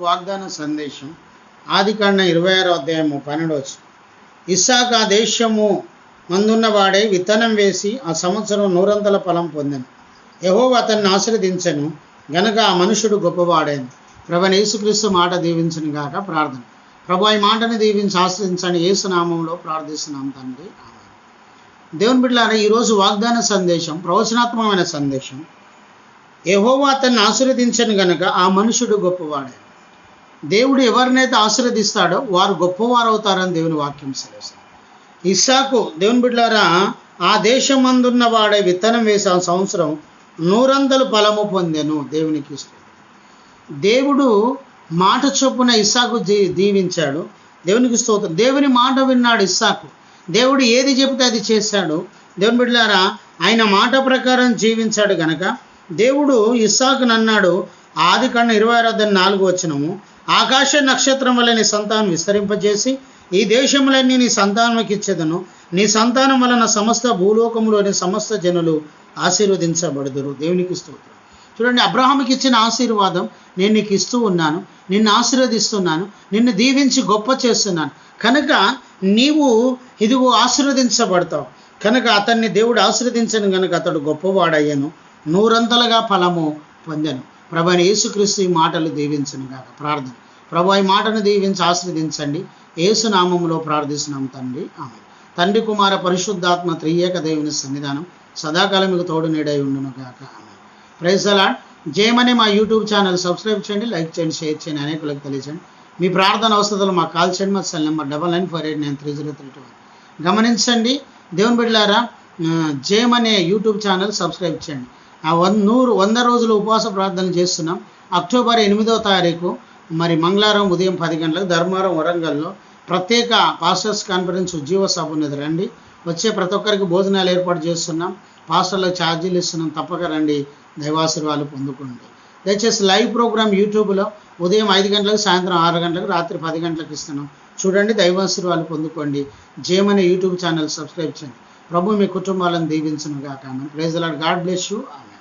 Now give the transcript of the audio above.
వాగ్దాన సందేశం. ఆదికాండ ఇరవై ఆరో అధ్యాయము పన్నెండవచ్చు ఇస్సాక్ ఆ దేశము మందున్నవాడే విత్తనం వేసి ఆ సంవత్సరం నూరంతల ఫలం పొందాను. యహో అతన్ని ఆశీర్వదించను. గనక ఆ మనుషుడు గొప్పవాడైంది. ప్రభు యేసుక్రీస్తు మాట దీవించను గాక ప్రార్థన. ప్రభు ఈ మాటను దీవించి ఆశ్రదించండి యేసు నామంలో ప్రార్థిస్తున్నాం తండ్రి. దేవుని బిడ్డలారా ఈరోజు వాగ్దాన సందేశం ప్రవచనాత్మకమైన సందేశం. యెహోవా అతన్ని ఆశీర్వదించను గనుక ఆ మనుషుడు గొప్పవాడే దేవుడు ఎవరినైతే ఆశీర్వదిస్తాడో వారు గొప్పవారు అవుతారని దేవుని వాక్యం సెలవుస్తుంది. ఇస్సాకు దేవుని బిడ్డారా ఆ దేశం అందున్న వాడే విత్తనం వేసే సంవత్సరం నూరందలు ఫలము పొందెను దేవునికి ఇష్టం దేవుడు మాట చొప్పున ఇస్సాకు దీవించాడు. దేవునికి స్తోత్రం. దేవుని మాట విన్నాడు ఇస్సాకు. దేవుడు ఏది చెబితే అది చేశాడు. దేవుని బిడ్డారా ఆయన మాట ప్రకారం జీవించాడు గనక దేవుడు ఇస్సాకు నన్నాడు ఆది కన్నా ఇరవై ఆరు నాలుగు వచ్చినము ఆకాశ నక్షత్రం వల్ల నీ సంతానం విస్తరింపజేసి ఈ దేశములన్నీ నీ సంతానంకి ఇచ్చేదను. నీ సంతానం వలన సమస్త భూలోకములోని సమస్త జనులు ఆశీర్వదించబడుదురు. దేవునికి స్తోత్రం. చూడండి అబ్రహాంకి ఇచ్చిన ఆశీర్వాదం నేను నీకు ఇస్తూ ఉన్నాను నిన్ను ఆశీర్వదిస్తున్నాను నిన్ను దీవించి గొప్ప చేస్తున్నాను. కనుక నీవు ఇదిగో ఆశీర్వదించబడతావు. కనుక అతన్ని దేవుడు ఆశీర్వదించను కనుక అతడు గొప్పవాడయ్యను. నూరంతలుగా ఫలము పొందాను. ప్రభు యేసుక్రీస్తు ఈ మాటలు దీవించను కాక ప్రార్థన. ప్రభు ఈ మాటను దీవించి ఆశీర్వదించండి. యేసు నామములో ప్రార్థిస్తున్నాం తండ్రి. ఆమె తండ్రి కుమార పరిశుద్ధాత్మ త్రియేక దేవుని సన్నిధానం సదాకాలం మీకు తోడు నీడై ఉండును గాక. ఆమె ప్రైజలా అలాడ్ జయమని మా యూట్యూబ్ ఛానల్ సబ్స్క్రైబ్ చేయండి లైక్ చేయండి షేర్ చేయండి అనేకులకు తెలియజేయండి. మీ ప్రార్థన అవసరాలు మాకు కాల్ చేయండి మా cell number double nine four eight nine three zero three two గమనించండి దేవుని బిడ్డలారా ఆ, అనే యూట్యూబ్ ఛానల్ సబ్స్క్రైబ్ చేయండి. ఆ వంద నూరు వంద రోజులు ఉపవాస ప్రార్థన చేస్తున్నాం. అక్టోబర్ ఎనిమిదో తారీఖు మరి మంగళవారం ఉదయం పది గంటలకు ధర్మవరం వరంగల్లో ప్రత్యేక పాస్టర్స్ కాన్ఫరెన్స్ ఉజ్జీవ సభ ఉన్నది. రండి. వచ్చే ప్రతి ఒక్కరికి భోజనాలు ఏర్పాటు చేస్తున్నాం. పాస్టర్లకు ఛార్జీలు ఇస్తున్నాం. తప్పక రండి. దైవాశీర్వాదాలు పొందుకోండి. దయచేసి లైవ్ ప్రోగ్రామ్ యూట్యూబ్లో ఉదయం ఐదు గంటలకు సాయంత్రం ఆరు గంటలకు రాత్రి పది గంటలకు ఇస్తున్నాం. చూడండి దైవాశీర్వాదాలు పొందుకోండి. జేమనే యూట్యూబ్ ఛానల్ సబ్స్క్రైబ్ చేయండి. ప్రభు మీ కుటుంబాలను దీవించను కాక praise Lord God bless you. ఆమె